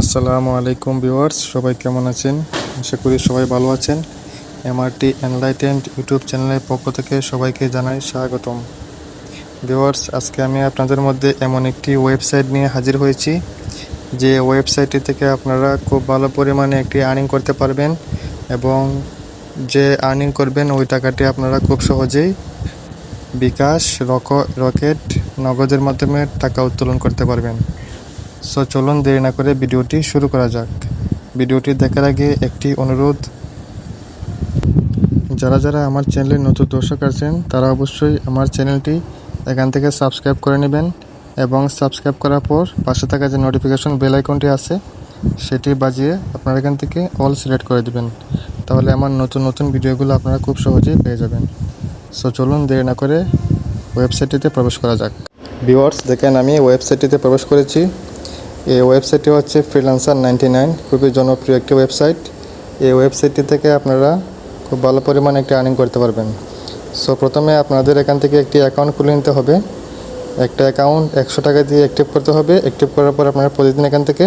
আসসালামু আলাইকুম ভিউয়ার্স, সবাই কেমন আছেন? আশা করি সবাই ভালো আছেন। এমআরটি এনলাইটেন্ড ইউটিউব চ্যানেলের পক্ষ থেকে সবাইকে জানাই স্বাগতম। ভিউয়ার্স, আজকে আমি আপনাদের মধ্যে এমন একটি ওয়েবসাইট নিয়ে হাজির হয়েছি। যে ওয়েবসাইটটি থেকে আপনারা খুব ভালো পরিমাণে একটি আর্নিং করতে পারবেন এবং যে আর্নিং করবেন, ওই টাকাটি আপনারা খুব সহজেই বিকাশ, রক, রকেট, নগদের মাধ্যমে টাকা উত্তোলন করতে পারবেন। সো চলুন দেরি না করে ভিডিওটি শুরু করা যাক। ভিডিওটি দেখার আগে একটি অনুরোধ। যারা যারা আমার চ্যানেলে নতুন দর্শক আছেন, তারা অবশ্যই আমার চ্যানেলটি এখান থেকে সাবস্ক্রাইব করে নেবেন এবং সাবস্ক্রাইব করার পর পাশে থাকা যে নোটিফিকেশন বেল আইকনটি আছে, সেটি বাজিয়ে আপনারা এখান থেকে অল সিলেক্ট করে দেবেন। তাহলে আমার নতুন নতুন ভিডিওগুলো আপনারা খুব সহজেই পেয়ে যাবেন। সো চলুন দেরি না করে ওয়েবসাইটটিতে প্রবেশ করা যাক। ভিউয়ার্স, দেখেন আমি ওয়েবসাইটটিতে প্রবেশ করেছি। এই ওয়েবসাইটটি হচ্ছে ফ্রিলান্সার নাইনটি নাইন খুবই জনপ্রিয় একটি ওয়েবসাইট এই ওয়েবসাইটটি থেকে আপনারা খুব ভালো পরিমাণে একটি আর্নিং করতে পারবেন। সো প্রথমে আপনাদের এখান থেকে একটি অ্যাকাউন্ট খুলে নিতে হবে। একটা অ্যাকাউন্ট একশো টাকা দিয়ে অ্যাক্টিভ করতে হবে। অ্যাক্টিভ করার পর আপনারা প্রতিদিন এখান থেকে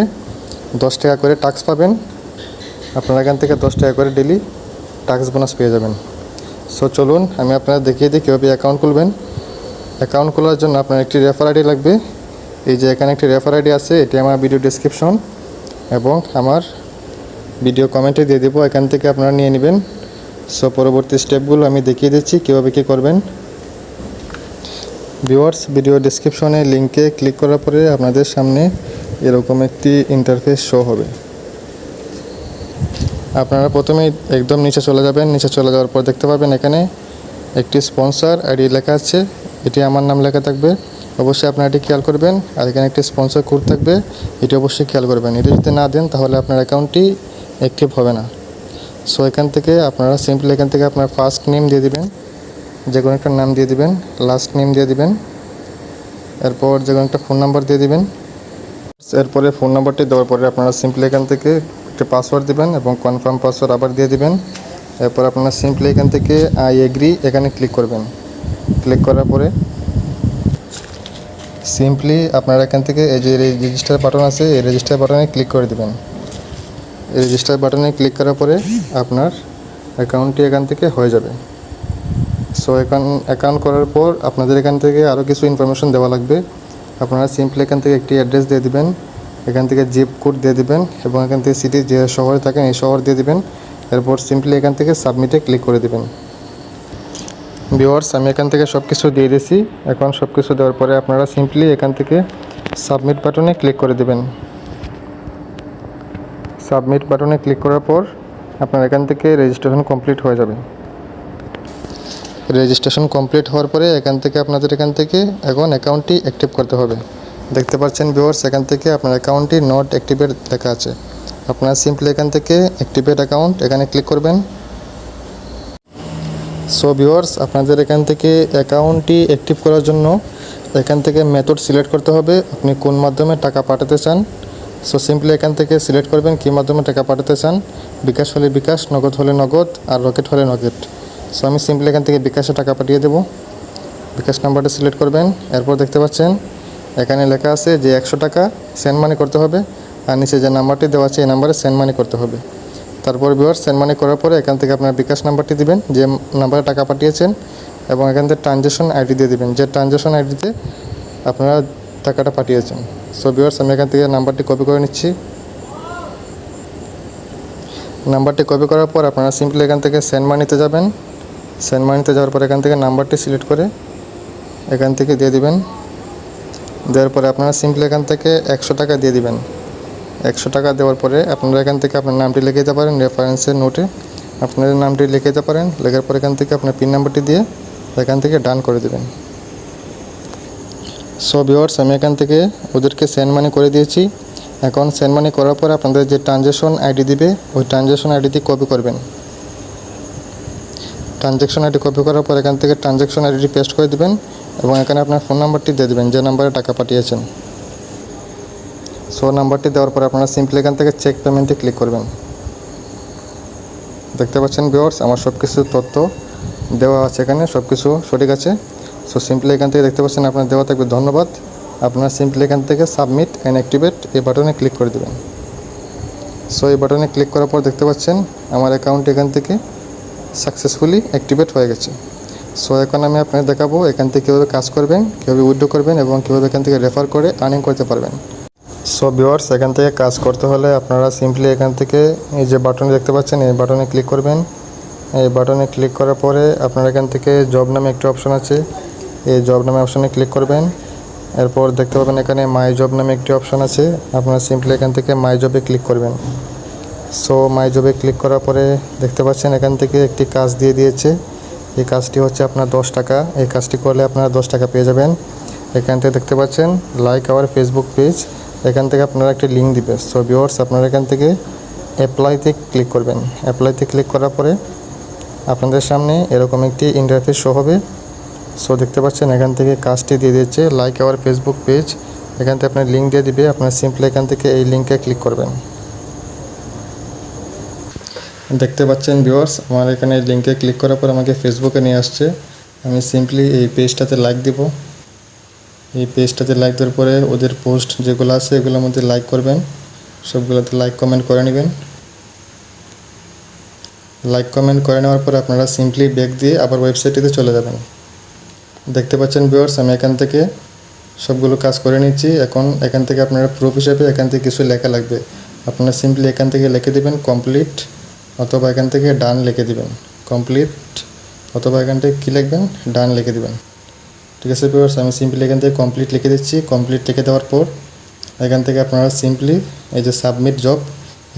দশ টাকা করে টাক্স পাবেন। আপনারা এখান থেকে দশ টাকা করে ডেলি টাক্স বোনাস পেয়ে যাবেন। সো চলুন আমি আপনারা দেখিয়ে দিই কীভাবে অ্যাকাউন্ট খুলবেন। অ্যাকাউন্ট খোলার জন্য আপনার একটি রেফার আইডি লাগবে। এই যে এখানে একটি রেফার আইডি আছে, এটি আমার ভিডিও ডিসক্রিপশন এবং আমার ভিডিও কমেন্টে দিয়ে দেবো, এখান থেকে আপনারা নিয়ে নেবেন। সো পরবর্তী স্টেপগুলো আমি দেখিয়ে দিচ্ছি, কীভাবে কী করবেন। ভিউয়ার্স ভিডিও ডিসক্রিপশনে লিঙ্কে ক্লিক করার পরে আপনাদের সামনে এরকম একটি ইন্টারফেস শো হবে। আপনারা প্রথমেই একদম নিচে চলে যাবেন, নিচে চলে যাওয়ার পর দেখতে পাবেন এখানে একটি স্পন্সর আইডি লেখা আছে, এটি আমার নাম লেখা থাকবে। অবশ্যই আপনারা এটি খেয়াল করবেন। আর এখানে একটি স্পন্সর কোড থাকবে। এটি অবশ্যই খেয়াল করবেন। এটি যদি না দেন, তাহলে আপনার অ্যাকাউন্টটি অ্যাক্টিভ হবে না। সো এখান থেকে আপনারা সিম্পলি এখান থেকে আপনার ফার্স্ট নেম দিয়ে দিবেন। যে কোনো একটা নাম দিয়ে দিবেন। লাস্ট নেম দিয়ে দিবেন। এরপর যে কোনো একটা ফোন নাম্বার দিয়ে দিবেন। এরপরে ফোন নাম্বারটি দেওয়ার পরে আপনারা সিম্পলি এখান থেকে একটা পাসওয়ার্ড দিবেন এবং কনফার্ম পাসওয়ার্ড আবার দিয়ে দিবেন। এরপর আপনারা সিম্পলি এখান থেকে আই এগ্রি এখানে ক্লিক করবেন। ক্লিক করার পরে সিম্পলি আপনারা এখান থেকে এই যে রেজিস্টার বাটন আছে, এই রেজিস্টার বাটনে ক্লিক করে দেবেন। এই রেজিস্টার বাটনে ক্লিক করার পরে আপনার অ্যাকাউন্টটি এখান থেকে হয়ে যাবে। সো এখান অ্যাকাউন্ট করার পর আপনাদের এখান থেকে আরও কিছু ইনফরমেশন দেওয়া লাগবে। আপনারা সিম্পলি এখান থেকে একটি অ্যাড্রেস দিয়ে দেবেন, এখান থেকে জিপ কোড দিয়ে দেবেন এবং এখান থেকে সিটি যে শহরে থাকেন, এই শহর দিয়ে দিবেন। এরপর সিম্পলি এখান থেকে সাবমিটে ক্লিক করে দিবেন। ভিওয়ার্স আমি এখান থেকে সব কিছু দিয়ে দিয়েছি এখন সব কিছু দেওয়ার পরে আপনারা সিম্পলি এখান থেকে সাবমিট বাটনে ক্লিক করে দেবেন। সাবমিট বাটনে ক্লিক করার পর আপনার এখান থেকে রেজিস্ট্রেশন কমপ্লিট হয়ে যাবে। রেজিস্ট্রেশন কমপ্লিট হওয়ার পরে এখান থেকে আপনাদের এখান থেকে এখন অ্যাকাউন্টটি অ্যাক্টিভ করতে হবে। দেখতে পাচ্ছেন ভিওয়ার্স এখান থেকে আপনার অ্যাকাউন্টটি নট অ্যাক্টিভেট লেখা আছে। আপনারা সিম্পলি এখান থেকে অ্যাক্টিভেট অ্যাকাউন্ট এখানে ক্লিক করবেন। সো ভিওয়ার্স আপনাদের এখান থেকে অ্যাকাউন্টটি অ্যাক্টিভ করার জন্য এখান থেকে মেথড সিলেক্ট করতে হবে। আপনি কোন মাধ্যমে টাকা পাঠাতে চান? সো সিম্পলি এখান থেকে সিলেক্ট করবেন কী মাধ্যমে টাকা পাঠাতে চান। বিকাশ হলে বিকাশ, নগদ হলে নগদ, আর রকেট হলে রকেট। সো আমি সিম্পলি এখান থেকে বিকাশে টাকা পাঠিয়ে দেবো। বিকাশ নাম্বারটা সিলেক্ট করবেন। এরপর দেখতে পাচ্ছেন, এখানে লেখা আছে যে একশো টাকা সেন্ড মানি করতে হবে, আর নিচে যে নাম্বারটি দেওয়া আছে, এই নাম্বারে সেন্ড মানি করতে হবে। তারপর বিওয়ার সেন্ড মানি করার পরে এখান থেকে আপনার বিকাশ নাম্বারটি দিবেন, যে নাম্বারে টাকা পাঠিয়েছেন এবং এখান থেকে ট্রানজ্যাকশন আইডি দিয়ে দিবেন। যে ট্রানজ্যাকশন আইডিতে আপনারা টাকাটা পাঠিয়েছেন। সো বিওয়ার্স আমি এখান থেকে নাম্বারটি কপি করে নিচ্ছি। নাম্বারটি কপি করার পর আপনারা সিম্পলি এখান থেকে সেন্ড মানিতে যাবেন। সেন্ড মানিতে যাওয়ার পর এখান থেকে নাম্বারটি সিলেক্ট করে এখান থেকে দিয়ে দিবেন। দেওয়ার পরে আপনারা সিম্পলি এখান থেকে একশো টাকা দিয়ে দিবেন। একশো টাকা দেওয়ার পরে আপনারা এখান থেকে আপনার নামটি লিখে দিতে পারেন রেফারেন্সের নোটে আপনাদের নামটি লিখে দিতে পারেন, লেখার পর এখান থেকে আপনার পিন নাম্বারটি দিয়ে এখান থেকে ডান করে দেবেন। সো ভিওয়ার্স আমি এখান থেকে ওদেরকে সেন্ড মানি করে দিয়েছি। এখন সেন্ড মানি করার পর আপনাদের যে ট্রানজ্যাকশন আইডি দিবে, ওই ট্রানজ্যাকশন আইডিটি কপি করবেন। ট্রানজ্যাকশন আইডি কপি করার পর এখান থেকে ট্রানজ্যাকশন আইডিটি পেস্ট করে দেবেন এবং এখানে আপনার ফোন নাম্বারটি দিয়ে দেবেন, যে নাম্বারে টাকা পাঠিয়েছেন। সো নাম্বারটি দেওয়ার পর আপনারা সিম্পলি এখান থেকে চেক পেমেন্টে ক্লিক করবেন। দেখতে পাচ্ছেন ভিওয়ার্স আমার সব কিছু তথ্য দেওয়া আছে এখানে সব কিছু সঠিক আছে। সো সিম্পলি এখান থেকে দেখতে পাচ্ছেন আপনার দেওয়া থাকবে ধন্যবাদ। আপনারা সিম্পলি এখান থেকে সাবমিট অ্যান্ড অ্যাক্টিভেট এই বাটনে ক্লিক করে দেবেন। সো এই বাটনে ক্লিক করার পর দেখতে পাচ্ছেন আমার অ্যাকাউন্ট এখান থেকে সাকসেসফুলি অ্যাক্টিভেট হয়ে গেছে। সো এখন আমি আপনাদের দেখাবো এখান থেকে কীভাবে কাজ করবেন, কীভাবে উইথড্র করবেন এবং কীভাবে এখান থেকে রেফার করে আর্নিং করতে পারবেন। সো ভিওয়ার্স এখান থেকে কাজ করতে হলে আপনারা সিম্পলি এখান থেকে এই যে বাটন দেখতে পাচ্ছেন, এই বাটনে ক্লিক করবেন। এই বাটনে ক্লিক করার পরে আপনারা এখান থেকে জব নামে একটা অপশন আছে। এই জব নামে অপশনে ক্লিক করবেন। এরপর দেখতে পাবেন এখানে মাই জব নামে একটি অপশন আছে। আপনারা সিম্পলি এখান থেকে মাই জবে ক্লিক করবেন। সো মাই জবে ক্লিক করার পরে দেখতে পাচ্ছেন এখান থেকে একটি কাজ দিয়ে দিয়েছে। এই কাজটি হচ্ছে আপনার দশ টাকা। এই কাজটি করলে আপনারা দশ টাকা পেয়ে যাবেন। এখান থেকে দেখতে পাচ্ছেন লাইক আওয়ার ফেসবুক পেজ এখান থেকে আপনারা একটি লিঙ্ক দিবে। সো ভিওর্স আপনারা এখান থেকে অ্যাপ্লাইতে ক্লিক করবেন। অ্যাপ্লাইতে ক্লিক করার পরে আপনাদের সামনে এরকম একটি ইন্টারফেস শো হবে। সো দেখতে পাচ্ছেন এখান থেকে কাজটি দিয়ে দিচ্ছে লাইক আওয়ার ফেসবুক পেজ এখান থেকে আপনার লিঙ্ক দিয়ে দিবে। আপনার সিম্পলি এখান থেকে এই লিঙ্কে ক্লিক করবেন। দেখতে পাচ্ছেন ভিউয়ার্স আমার এখানে লিঙ্কে ক্লিক করার পর আমাকে ফেসবুকে নিয়ে আসছে। আমি সিম্পলি এই পেজটাতে লাইক দিব। এই পেজটাতে লাইক দেওয়ার পরে ওদের পোস্ট যেগুলো আছে এগুলোর মধ্যে লাইক করবেন। সবগুলোতে লাইক কমেন্ট করে নেবেন। লাইক কমেন্ট করে নেওয়ার পর আপনারা সিম্পলি ব্যাক দিয়ে আবার ওয়েবসাইটটিতে চলে যাবেন। দেখতে পাচ্ছেন ভিউয়ার্স আমি এখান থেকে সবগুলো কাজ করে নিচ্ছি। এখন এখান থেকে আপনারা প্রুফ হিসেবে এখান থেকে কিছু লেখা লাগবে। আপনারা সিম্পলি এখান থেকে লিখে দেবেন কমপ্লিট অথবা এখান থেকে ডান লিখে দিবেন। কমপ্লিট অথবা এখান থেকে কী লিখবেন? ডান লিখে দিবেন। ঠিক আছে ভিউয়ার্স আমি সিম্পলি এখান থেকে কমপ্লিট লিখে দিচ্ছি। কমপ্লিট লিখে দেওয়ার পর এখান থেকে আপনারা সিম্পলি এই যে সাবমিট জব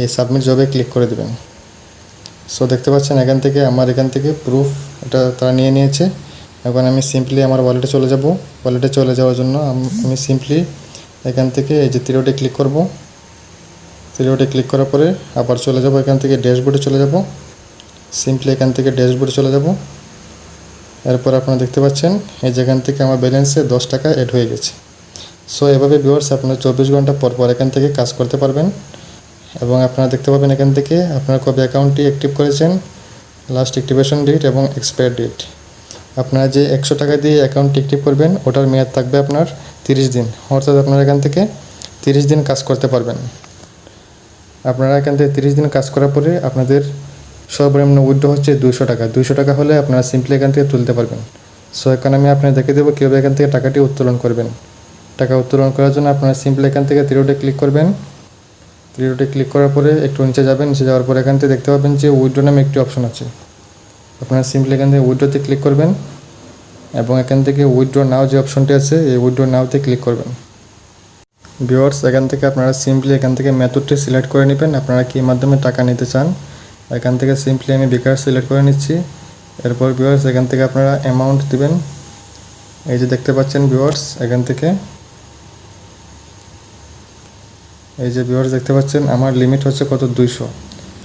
এই সাবমিট জবে ক্লিক করে দেবেন। সো দেখতে পাচ্ছেন এখান থেকে আমার এখান থেকে প্রুফ এটা তারা নিয়ে নিয়েছে। এখন আমি সিম্পলি আমার ওয়ালেটে চলে যাব। ওয়ালেটে চলে যাওয়ার জন্য আমি সিম্পলি এখান থেকে এই যে তিরোটে ক্লিক করব। তিরোটে ক্লিক করার পরে আবার চলে যাব এখান থেকে ড্যাশবোর্ডে চলে যাব। সিম্পলি এখান থেকে ড্যাশবোর্ডে চলে যাব। এরপর আপনারা দেখতে পাচ্ছেন, এই যেখান থেকে আমার ব্যালেন্সে দশ টাকা অ্যাড হয়ে গেছে। সো এভাবে ভিউয়ার্স আপনারা চব্বিশ ঘণ্টা পর পর এখান থেকে কাজ করতে পারবেন। এবং আপনারা দেখতে পাবেন এখান থেকে আপনারা কবে অ্যাকাউন্টটি অ্যাক্টিভ করেছেন লাস্ট অ্যাক্টিভেশন ডেট এবং এক্সপায়ার ডেট আপনারা যে একশো টাকা দিয়ে অ্যাকাউন্টটি অ্যাক্টিভ করবেন, ওটার মেয়াদ থাকবে আপনার তিরিশ দিন। অর্থাৎ আপনারা এখান থেকে তিরিশ দিন কাজ করতে পারবেন। আপনারা এখান থেকে তিরিশ দিন কাজ করার পরে আপনাদের সর্বনিম্ন উইড্রো হচ্ছে দুইশো টাকা। দুইশো টাকা হলে আপনারা সিম্পলি এখান থেকে তুলতে পারবেন। সো এখন আমি আপনাকে দেখে দেবো কীভাবে এখান থেকে টাকাটি উত্তোলন করবেন। টাকা উত্তোলন করার জন্য আপনারা সিম্পলি এখান থেকে তিরোটে ক্লিক করবেন। তিরোটে ক্লিক করার পরে একটু নিচে যাবেন। নিচে যাওয়ার পরে এখান থেকে দেখতে পাবেন যে উইথড্র নামে একটি অপশন আছে। আপনারা সিম্পলি এখান থেকে উইড্রোতে ক্লিক করবেন এবং এখান থেকে উইথড্র নাও যে অপশনটি আছে, এই উইথড্র নাওতে ক্লিক করবেন। ভিওয়ার্স এখান থেকে আপনারা সিম্পলি এখান থেকে মেথডটি সিলেক্ট করে নেবেন। আপনারা কী মাধ্যমে টাকা নিতে চান? এখান থেকে সিম্পলি আমি বিকাশ সিলেক্ট করে নিচ্ছি। এরপর ভিওয়ার্স এখান থেকে আপনারা অ্যামাউন্ট দিবেন। এই যে দেখতে পাচ্ছেন ভিওয়ার্স এখান থেকে। এই যে ভিওয়ার্স দেখতে পাচ্ছেন আমার লিমিট হচ্ছে কত? দুইশো।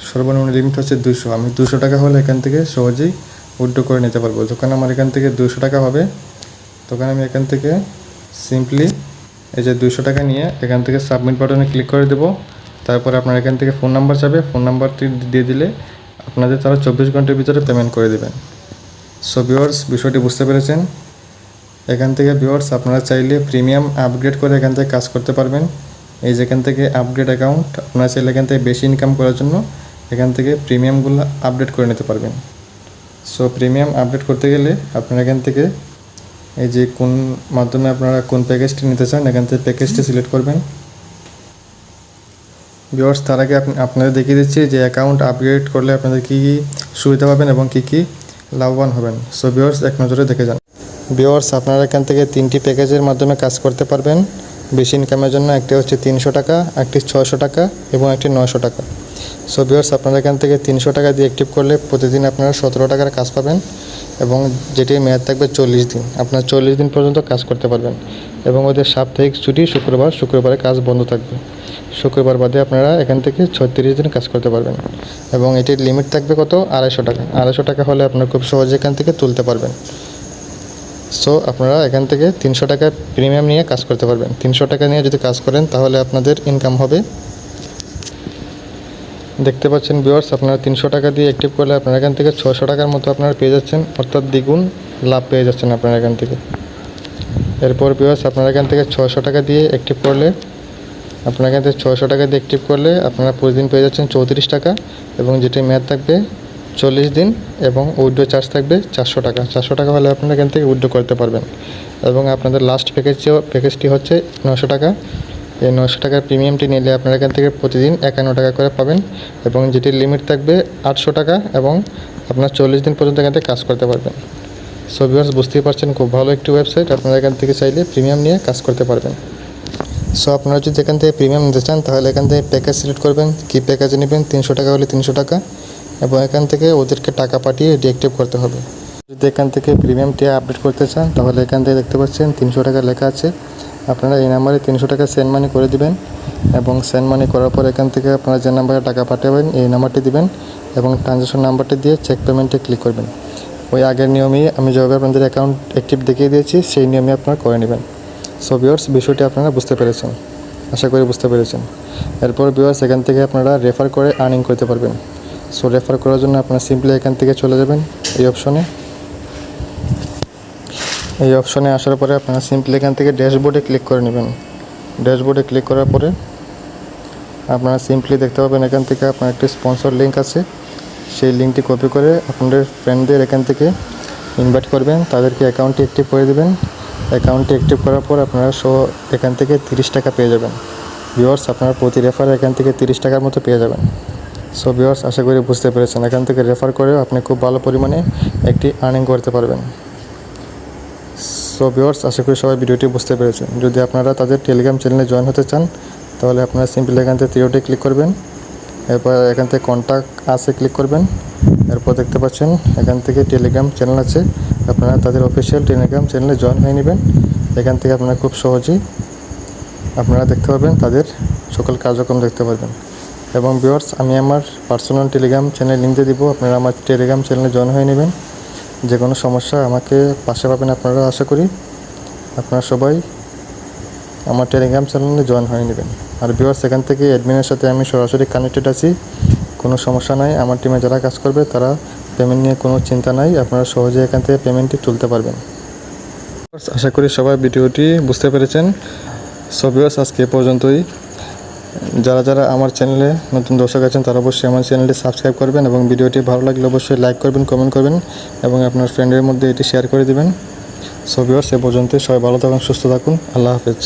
সর্বনিম্ন লিমিট হচ্ছে দুইশো। আমি দুশো টাকা হলে এখান থেকে সহজেই উইথড্র করে নিতে পারব। যখন আমার এখান থেকে দুশো টাকা হবে, তখন আমি এখান থেকে সিম্পলি এই যে দুশো টাকা নিয়ে এখান থেকে সাবমিট বাটনে ক্লিক করে দেবো। তারপরে আপনার এখান থেকে ফোন নাম্বার যাবে ফোন নাম্বারটি দিয়ে দিলে আপনাদের তারা চব্বিশ ঘণ্টার ভিতরে পেমেন্ট করে দেবেন। সো ভিওয়ার্স বিষয়টি বুঝতে পেরেছেন? এখান থেকে ভিওয়ার্স আপনারা চাইলে প্রিমিয়াম আপগ্রেড করে এখান থেকে কাজ করতে পারবেন। এই যেখান থেকে আপগ্রেড অ্যাকাউন্ট আপনারা চাইলে এখান থেকে বেশি ইনকাম করার জন্য এখান থেকে প্রিমিয়ামগুলো আপডেট করে নিতে পারবেন। সো প্রিমিয়াম আপডেট করতে গেলে আপনারা এখান থেকে এই যে কোন মাধ্যমে আপনারা কোন প্যাকেজটি নিতে চান, এখান থেকে প্যাকেজটি সিলেক্ট করবেন। ভিওয়ার্স তার আগে আপনি আপনাদের দেখিয়ে দিচ্ছি যে অ্যাকাউন্ট আপগ্রেড করলে আপনাদের কী কী সুবিধা পাবেন এবং কী কী লাভবান হবেন। সো ভিওয়ার্স এক নজরে দেখে যান। ভিওয়ার্স আপনারা এখান থেকে তিনটি প্যাকেজের মাধ্যমে কাজ করতে পারবেন। বেশি ইনকামের জন্য একটি হচ্ছে তিনশো টাকা, একটি ছয়শো টাকা এবং একটি নয়শো টাকা। সো ভিওয়ার্স আপনারা এখান থেকে তিনশো টাকা দিয়ে অ্যাক্টিভ করলে প্রতিদিন আপনারা সতেরো টাকার কাজ পাবেন। এবং যেটির মেয়াদ থাকবে চল্লিশ দিন। আপনার চল্লিশ দিন পর্যন্ত কাজ করতে পারবেন এবং ওদের সাপ্তাহিক ছুটি শুক্রবার, শুক্রবারে কাজ বন্ধ থাকবে। শুক্রবার বাদে আপনারা এখান থেকে ছত্রিশ দিন কাজ করতে পারবেন এবং এটির লিমিট থাকবে কত? আড়াইশো টাকা। আড়াইশো টাকা হলে আপনারা খুব সহজে এখান থেকে তুলতে পারবেন। সো আপনারা এখান থেকে তিনশো টাকা প্রিমিয়াম নিয়ে কাজ করতে পারবেন। তিনশো টাকা নিয়ে যদি কাজ করেন তাহলে আপনাদের ইনকাম হবে দেখতে পাচ্ছেন ভিউয়ার্স আপনারা তিনশো টাকা দিয়ে অ্যাক্টিভ করলে আপনারা এখান থেকে ছশো টাকার মতো আপনারা পেয়ে যাচ্ছেন। অর্থাৎ দ্বিগুণ লাভ পেয়ে যাচ্ছেন আপনারা এখান থেকে। এরপর ভিউয়ার্স আপনারা এখান থেকে ছশো টাকা দিয়ে অ্যাক্টিভ করলে, আপনার এখান থেকে ছয়শো টাকা দিয়ে অ্যাক্টিভ করলে আপনারা প্রতিদিন পেয়ে যাচ্ছেন চৌত্রিশ টাকা এবং যেটি মেয়াদ থাকবে চল্লিশ দিন এবং উইড্রো চার্জ থাকবে চারশো টাকা। চারশো টাকা হলে আপনারা এখান থেকে উইড্রো করতে পারবেন। এবং আপনাদের লাস্ট প্যাকেজ প্যাকেজটি হচ্ছে নশো টাকা। এই নশো টাকার প্রিমিয়ামটি নিলে আপনারা এখান থেকে প্রতিদিন একান্ন টাকা করে পাবেন এবং যেটির লিমিট থাকবে আটশো টাকা এবং আপনার চল্লিশ দিন পর্যন্ত এখান থেকে কাজ করতে পারবেন। সো ভিউয়ার্স বুঝতেই পারছেন, খুব ভালো একটি ওয়েবসাইট আপনারা এখান থেকে চাইলে প্রিমিয়াম নিয়ে কাজ করতে পারবেন। সো আপনারা যদি এখান থেকে প্রিমিয়াম নিতে চান, তাহলে এখান থেকে প্যাকেজ সিলেক্ট করবেন। কী প্যাকেজে নেবেন তিনশো টাকা হলে তিনশো টাকা এবং এখান থেকে ওদেরকে টাকা পাঠিয়ে ডিঅ্যাক্টিভ করতে হবে। যদি এখান থেকে প্রিমিয়ামটি আপডেট করতে চান, তাহলে এখান থেকে দেখতে পাচ্ছেন তিনশো টাকা লেখা আছে। আপনারা এই নাম্বারে তিনশো টাকা সেন্ড মানি করে দিবেন এবং সেন্ড মানি করার পর এখান থেকে আপনারা যে নাম্বারে টাকা পাঠাবেন, এই নাম্বারটি দিবেন এবং ট্রানজ্যাকশন নাম্বারটি দিয়ে চেক পেমেন্টে ক্লিক করবেন। ওই আগের নিয়মেই আমি যেভাবে আপনাদের অ্যাকাউন্ট অ্যাক্টিভ দেখিয়ে দিয়েছি, সেই নিয়মে আপনারা করে নেবেন। সো ভিওর্স বিষয়টি আপনারা বুঝতে পেরেছেন। আশা করি বুঝতে পেরেছেন। এরপর ভিওর্স এখান থেকে আপনারা রেফার করে আর্নিং করতে পারবেন। সো রেফার করার জন্য আপনারা সিম্পলি এখান থেকে চলে যাবেন এই অপশনে এই অপশনে আসার পরে আপনারা সিম্পলি এখান থেকে ড্যাশবোর্ডে ক্লিক করে নেবেন। ড্যাশবোর্ডে ক্লিক করার পরে আপনারা সিম্পলি দেখতে পাবেন এখান থেকে আপনার একটি স্পন্সর লিঙ্ক আছে। সেই লিঙ্কটি কপি করে আপনাদের ফ্রেন্ডদের এখান থেকে ইনভাইট করবেন। তাদেরকে অ্যাকাউন্টটি অ্যাক্টিভ করে দেবেন। অ্যাকাউন্টটি অ্যাক্টিভ করার পর আপনারা সো এখান থেকে তিরিশ টাকা পেয়ে যাবেন। ভিওয়ার্স আপনারা প্রতি রেফার এখান থেকে তিরিশ টাকার মতো পেয়ে যাবেন। সো ভিওয়ার্স আশা করি বুঝতে পেরেছেন। এখান থেকে রেফার করেও আপনি খুব ভালো পরিমাণে একটি আর্নিং করতে পারবেন। সো ভিওয়ার্স আশা করি সবাই ভিডিওটি বুঝতে পেরেছেন। যদি আপনারা তাদের টেলিগ্রাম চ্যানেলে জয়েন হতে চান, তাহলে আপনারা সিম্পলি এখান থেকে থ্রিওটে ক্লিক করবেন। এরপর এখান থেকে কন্ট্যাক্ট আছে ক্লিক করবেন। এরপর দেখতে পাচ্ছেন, এখান থেকে টেলিগ্রাম চ্যানেল আছে। আপনারা তাদের অফিসিয়াল টেলিগ্রাম চ্যানেলে জয়েন হয়ে নেবেন। এখান থেকে আপনারা খুব সহজেই আপনারা দেখতে পাবেন তাদের সকল কার্যক্রম দেখতে পারবেন। এবং ভিওয়ার্স আমি আমার পার্সোনাল টেলিগ্রাম চ্যানেল লিঙ্ক দিয়ে দিব। আপনারা আমার টেলিগ্রাম চ্যানেলে জয়েন হয়ে নেবেন। যে কোনো সমস্যা আমাকে পাশে পাবেন আপনারা, আশা করি। আপনারা সবাই আমার টেলিগ্রাম চ্যানেলে জয়েন হয়ে নেবেন। আর ভিওয়ার্স এখান থেকে অ্যাডমিনের সাথে আমি সরাসরি কানেক্টেড আছি। কোনো সমস্যা নাই, আমার টিমে যারা কাজ করবে, তারা পেমেন্ট নিয়ে কোনো চিন্তা নাই। আপনারা সহজে এখান থেকে পেমেন্টটি তুলতে পারবেন। আশা করি সবাই ভিডিওটি বুঝতে পেরেছেন। সো আজকে এ পর্যন্তই। যারা যারা আমার চ্যানেলে নতুন দর্শক আছেন, তারা অবশ্যই আমার চ্যানেলটি সাবস্ক্রাইব করবেন এবং ভিডিওটি ভালো লাগলে অবশ্যই লাইক করবেন কমেন্ট করবেন এবং আপনার ফ্রেন্ডের মধ্যে এটি শেয়ার করে দেবেন। সো ভিওয়ার্স এ পর্যন্ত সবাই ভালো থাকুন, সুস্থ থাকুন। আল্লাহ হাফেজ।